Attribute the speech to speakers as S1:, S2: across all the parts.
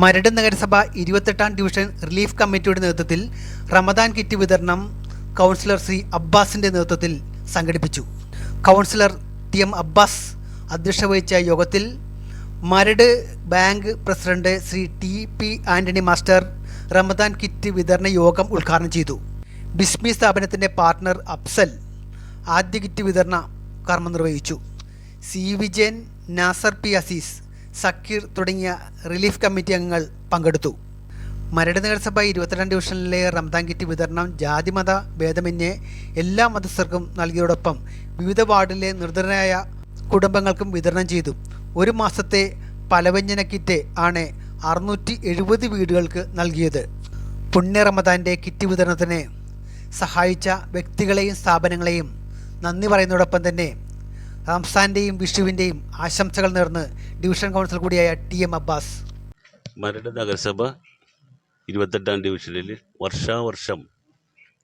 S1: മരട് നഗരസഭ ഇരുപത്തെട്ടാം division relief കമ്മിറ്റിയുടെ നേതൃത്വത്തിൽ റമദാൻ കിറ്റ് വിതരണം കൗൺസിലർ ശ്രീ അബ്ബാസിന്റെ നേതൃത്വത്തിൽ സംഘടിപ്പിച്ചു. കൗൺസിലർ ടി എം അബ്ബാസ് അധ്യക്ഷത വഹിച്ച യോഗത്തിൽ Maradu bank president Shri T P Antony master Ramadan kit വിതരണ യോഗം ഉദ്ഘാടനം ചെയ്തു. ബിസ്മി സ്ഥാപനത്തിന്റെ പാർട്ണർ അഫ്സൽ ആദ്യ കിറ്റ് വിതരണ കർമ്മം നിർവഹിച്ചു. സി വിജയൻ നാസർ പി അസീസ് സക്കീർ തുടങ്ങിയ റിലീഫ് കമ്മിറ്റി അംഗങ്ങൾ പങ്കെടുത്തു. മരട് നഗരസഭ ഇരുപത്തിരണ്ട് ഡിവിഷനിലെ റംദാൻ കിറ്റ് വിതരണം ജാതിമത ഭേദമന്യേ എല്ലാ മതസ്ഥർക്കും നൽകിയതോടൊപ്പം വിവിധ വാർഡിലെ നിർധനരായ കുടുംബങ്ങൾക്കും വിതരണം ചെയ്തു. ഒരു മാസത്തെ പലവ്യഞ്ജന കിറ്റ് ആണ് അറുന്നൂറ്റി എഴുപത് വീടുകൾക്ക് നൽകിയത്. പുണ്യ റമദാന്റെ കിറ്റ് വിതരണത്തിന് സഹായിച്ച വ്യക്തികളെയും സ്ഥാപനങ്ങളെയും നന്ദി പറയുന്നതോടൊപ്പം തന്നെ റംസാന്റെയും വിഷുവിന്റെയും ആശംസകൾ നേർന്ന് ഡിവിഷൻ കൗൺസിൽ കൂടിയായ ടി എം അബ്ബാസ്.
S2: മരട് നഗരസഭ ഇരുപത്തെട്ടാം ഡിവിഷനിൽ വർഷാവർഷം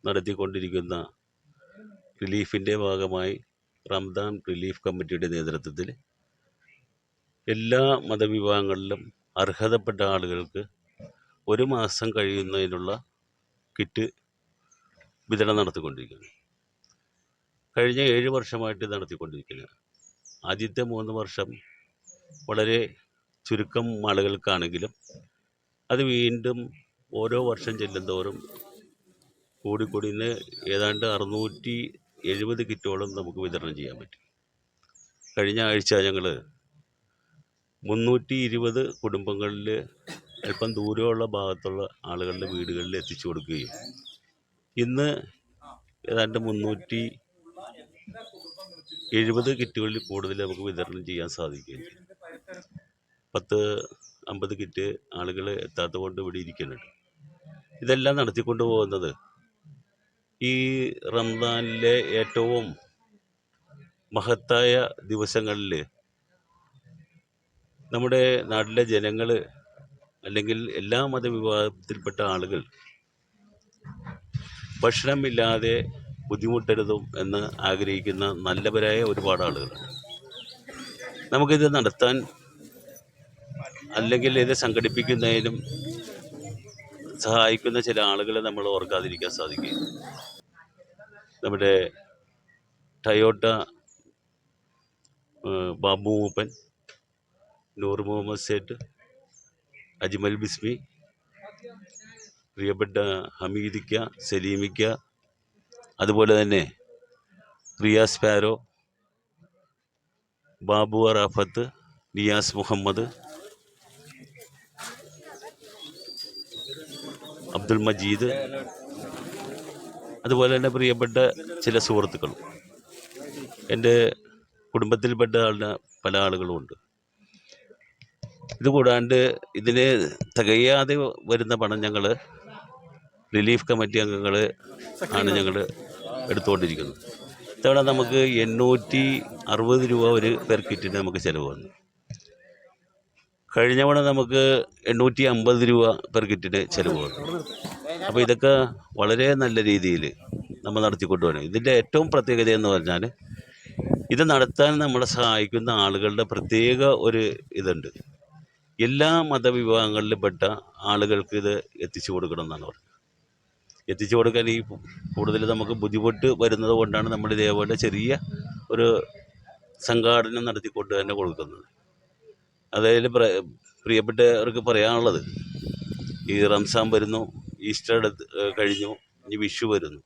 S2: നടത്തിക്കൊണ്ടിരിക്കുന്ന റിലീഫിന്റെ ഭാഗമായി റംദാൻ റിലീഫ് കമ്മിറ്റിയുടെ നേതൃത്വത്തിൽ എല്ലാ മതവിഭാഗങ്ങളിലും അർഹതപ്പെട്ട ആളുകൾക്ക് ഒരു മാസം കഴിയുന്നതിനുള്ള കിറ്റ് വിതരണം നടത്തിക്കൊണ്ടിരിക്കുകയാണ് കഴിഞ്ഞ ഏഴ് വർഷമായിട്ട് നടത്തിക്കൊണ്ടിരിക്കുന്നത് ആദ്യത്തെ മൂന്ന് വർഷം വളരെ ചുരുക്കം ആളുകൾക്കാണെങ്കിലും അത് വീണ്ടും ഓരോ വർഷം ചെല്ലുന്തോറും കൂടിക്കൂടി ഇന്ന് ഏതാണ്ട് അറുന്നൂറ്റി എഴുപത് കിറ്റോളം നമുക്ക് വിതരണം ചെയ്യാൻ പറ്റും. കഴിഞ്ഞ ആഴ്ച ഞങ്ങൾ മുന്നൂറ്റി ഇരുപത് കുടുംബങ്ങളിൽ അല്പം ദൂരമുള്ള ഭാഗത്തുള്ള ആളുകളുടെ വീടുകളിൽ എത്തിച്ചു കൊടുക്കുകയും ഇന്ന് ഏതാണ്ട് മുന്നൂറ്റി എഴുപത് കിറ്റുകളിൽ കൂടുതൽ നമുക്ക് വിതരണം ചെയ്യാൻ ചെയ്യും പത്ത് അമ്പത് കിറ്റ് ആളുകൾ എത്താത്തത് കൊണ്ട് ഇവിടെ ഇരിക്കുന്നുണ്ട്. ഇതെല്ലാം നടത്തിക്കൊണ്ട് പോകുന്നത് ഈ റംസാനിലെ ഏറ്റവും മഹത്തായ ദിവസങ്ങളിൽ നമ്മുടെ നാട്ടിലെ ജനങ്ങൾ അല്ലെങ്കിൽ എല്ലാ മതവിഭാഗത്തിൽപ്പെട്ട ആളുകൾ ഭക്ഷണമില്ലാതെ ബുദ്ധിമുട്ടരുതും എന്ന് ആഗ്രഹിക്കുന്ന നല്ലവരായ ഒരുപാട് ആളുകളുണ്ട് നമുക്കിത് നടത്താൻ അല്ലെങ്കിൽ ഇത് സംഘടിപ്പിക്കുന്നതിനും സഹായിക്കുന്ന ചില ആളുകളെ നമ്മൾ ഓർക്കാതിരിക്കാൻ സാധിക്കും. നമ്മുടെ ടയോട്ട ബാബു മൂപ്പൻ നൂർ മുഹമ്മദ് സേട്ട് അജ്മൽ ബിസ്മി പ്രിയപ്പെട്ട ഹമീദിക്ക സലീമിക്ക അതുപോലെ തന്നെ റിയാസ് പാരോ ബാബു അറാഫത്ത് നിയാസ് മുഹമ്മദ് അബ്ദുൽ മജീദ് അതുപോലെ തന്നെ പ്രിയപ്പെട്ട ചില സുഹൃത്തുക്കളും. എന്റെ കുടുംബത്തിൽപ്പെട്ട ആളുടെ പല ആളുകളുമുണ്ട് ഇത് കൂടാണ്ട് ഇതിന് തികയാതെ വരുന്ന പണം ഞങ്ങൾ റിലീഫ് കമ്മിറ്റി അംഗങ്ങൾ ആണ് ഞങ്ങൾ എടുത്തുകൊണ്ടിരിക്കുന്നത്. ഇത്തവണ നമുക്ക് എണ്ണൂറ്റി അറുപത് രൂപ ഒരു പെർ കിറ്റിന് നമുക്ക് ചിലവ് വന്നു. കഴിഞ്ഞ തവണ നമുക്ക് എണ്ണൂറ്റി അമ്പത് രൂപ പെർ കിറ്റിന് ചിലവ് വന്നു. അപ്പോൾ ഇതൊക്കെ വളരെ നല്ല രീതിയിൽ നമ്മൾ നടത്തിക്കൊണ്ടു പോകണം ഇതിന്റെ ഏറ്റവും പ്രത്യേകത എന്ന് പറഞ്ഞാൽ ഇത് നടത്താൻ നമ്മളെ സഹായിക്കുന്ന ആളുകളുടെ പ്രത്യേക ഒരു ഇതുണ്ട്. എല്ലാ മതവിഭാഗങ്ങളിലും പെട്ട ആളുകൾക്ക് ഇത് എത്തിച്ചു കൊടുക്കണം എന്നാണ് പറഞ്ഞത്. എത്തിച്ചു കൊടുക്കാൻ ഈ കൂടുതൽ നമുക്ക് ബുദ്ധിമുട്ട് വരുന്നത് കൊണ്ടാണ് നമ്മൾ ഇതേപോലെ ചെറിയ ഒരു സംഘാടനം നടത്തിക്കൊണ്ട് തന്നെ കൊടുക്കുന്നത്. അതായത് പ്രിയപ്പെട്ടവർക്ക് പറയാനുള്ളത് ഈ റംസാൻ വരുന്നു ഈസ്റ്റർ അടുത്ത് ഏഹ് കഴിഞ്ഞു ഇനി വിഷു വരുന്നു.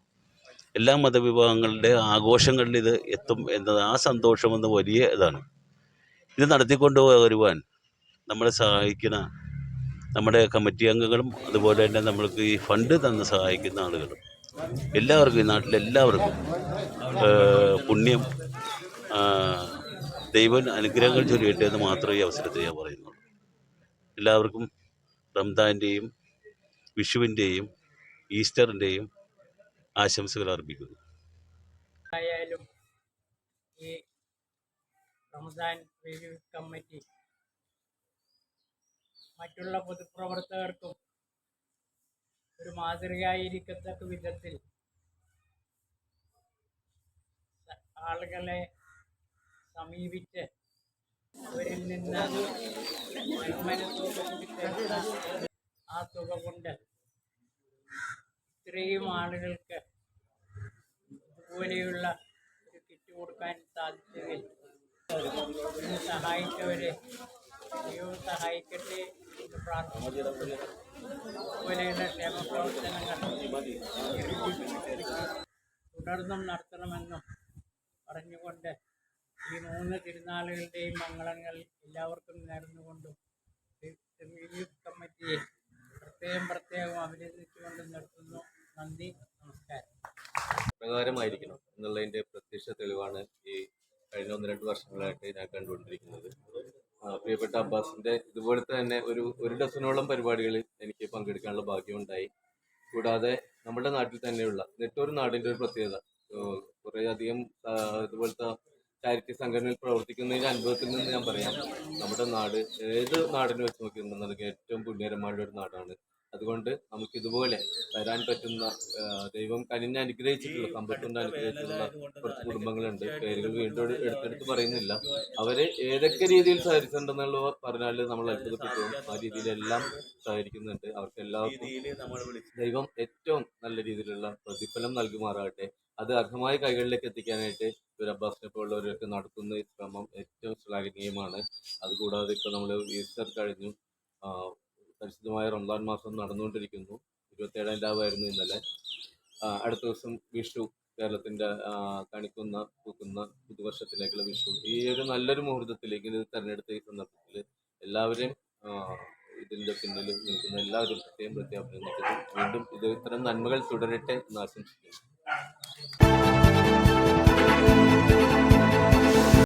S2: എല്ലാ മതവിഭാഗങ്ങളുടെ ആഘോഷങ്ങളിൽ ഇത് എത്തും എന്നത് ആ സന്തോഷം വലിയ ഇതാണ്. ഇത് നടത്തിക്കൊണ്ട് വരുവാൻ നമ്മളെ സഹായിക്കുന്ന നമ്മുടെ കമ്മിറ്റി അംഗങ്ങളും അതുപോലെ തന്നെ നമ്മൾക്ക് ഈ ഫണ്ട് തന്ന് സഹായിക്കുന്ന ആളുകളും എല്ലാവർക്കും ഈ നാട്ടിലെല്ലാവർക്കും പുണ്യം ദൈവൻ ദൈവം അനുഗ്രഹങ്ങൾ ചൊല്ലിയിട്ട് എന്ന് മാത്രമേ ഈ അവസരത്തിൽ ഞാൻ പറയുന്നുള്ളൂ. എല്ലാവർക്കും റംദാന്റെയും വിഷുവിന്റെയും ഈസ്റ്ററിന്റെയും ആശംസകൾ അർപ്പിക്കുന്നു.
S3: ആയാലും ഈ റമദാൻ കമ്മിറ്റി മറ്റുള്ള പൊതുപ്രവർത്തകർക്കും ഒരു മാതൃകയായിരിക്കത്തക്ക വിധത്തിൽ ആളുകളെ സമീപിച്ച് അവരിൽ നിന്ന് ആ തുക കൊണ്ട് ഇത്രയും ആളുകൾക്ക് ഇതുപോലെയുള്ള ഒരു കിറ്റ് കൊടുക്കാൻ സാധിച്ചതിൽ സഹായിച്ചവരെ സഹായിക്കട്ടെ. തുടർന്നും നടത്തണമെന്നും പറഞ്ഞുകൊണ്ട് ഈ മൂന്ന് തിരുനാളുകളുടെയും മംഗളങ്ങൾ എല്ലാവർക്കും നേർന്നുകൊണ്ടും കമ്മിറ്റിയെ പ്രത്യേകം പ്രത്യേകം അഭിനന്ദിച്ചുകൊണ്ട് നിർത്തുന്നു. നന്ദി. നമസ്കാരം.
S4: പ്രകാരമായിരിക്കണം എന്നുള്ളതിന്റെ പ്രത്യക്ഷ തെളിവാണ് ഈ കഴിഞ്ഞ ഒന്ന് രണ്ട് വർഷങ്ങളായിട്ട് ഞാൻ കണ്ടുകൊണ്ടിരിക്കുന്നത്. പ്രിയപ്പെട്ട അബ്ബാസിന്റെ ഇതുപോലത്തെ തന്നെ ഒരു ഒരു ഡസനോളം പരിപാടികളിൽ എനിക്ക് പങ്കെടുക്കാനുള്ള ഭാഗ്യമുണ്ടായി. കൂടാതെ നമ്മുടെ നാട്ടിൽ തന്നെയുള്ള നെട്ടൂർ നാടിന്റെ ഒരു പ്രത്യേകത. കുറെ കുറേ അധികം ആ, ഇതുപോലത്തെ ചാരിറ്റി സംഘടനയിൽ പ്രവർത്തിക്കുന്നതിന്റെ അനുഭവത്തിൽ നിന്ന് ഞാൻ പറയാം. നമ്മുടെ നാട് ഏത് നാടിനെ വെച്ച് നോക്കിയിട്ടുണ്ടെന്നുണ്ടെങ്കിൽ ഏറ്റവും പുണ്യകരമായ ഒരു നാടാണ് അതുകൊണ്ട് നമുക്ക് ഇതുപോലെ തരാൻ പറ്റുന്ന ദൈവം കനിഞ്ഞ് അനുഗ്രഹിച്ചിട്ടുള്ള സമ്പത്ത് കൊണ്ട് അനുഗ്രഹിച്ചിട്ടുള്ള കുറച്ച് കുടുംബങ്ങളുണ്ട്. പേരുകൾ വീണ്ടും എടു- എടുത്തെടുത്ത് പറയുന്നില്ല. അവരെ ഏതൊക്കെ രീതിയിൽ സഹകരിച്ചിട്ടുണ്ടെന്നുള്ള പറഞ്ഞാൽ നമ്മൾ അത്ഭുതപ്പെട്ടു. ആ രീതിയിലെല്ലാം സഹകരിക്കുന്നുണ്ട്. അവർക്ക് എല്ലാവർക്കും ദൈവം ഏറ്റവും നല്ല രീതിയിലുള്ള പ്രതിഫലം നൽകുമാറാകട്ടെ. അത് അർഹമായ കൈകളിലേക്ക് എത്തിക്കാനായിട്ട് ഒരു അബ്ബാസിനെ പോലുള്ളവരൊക്കെ നടത്തുന്ന ഈ ശ്രമം ഏറ്റവും ശ്ലാഘനീയമാണ്. അതുകൂടാതെ ഇപ്പൊ നമ്മൾ ഈസ്റ്റർ കഴിഞ്ഞു. പരിശുദ്ധമായ റംസാൻ മാസം നടന്നുകൊണ്ടിരിക്കുന്നു. ഇരുപത്തേഴാം രാവായിരുന്നു ഇന്നലെ. അടുത്ത ദിവസം വിഷു കേരളത്തിന്റെ ആ, കണിക്കുന്ന പൂക്കുന്ന പുതുവർഷത്തിലേക്കുള്ള വിഷു. ഈ ഒരു നല്ലൊരു മുഹൂർത്തത്തിലേക്ക് ഇത് തെരഞ്ഞെടുത്ത ഈ സന്ദർഭത്തിൽ എല്ലാവരെയും ഇതിന്റെ പിന്നിൽ നിൽക്കുന്ന എല്ലാവരും പ്രത്യേകം പ്രത്യേകം വീണ്ടും ഇത് ഇത്തരം നന്മകൾ തുടരട്ടെ എന്ന് ആശംസിക്കുന്നു.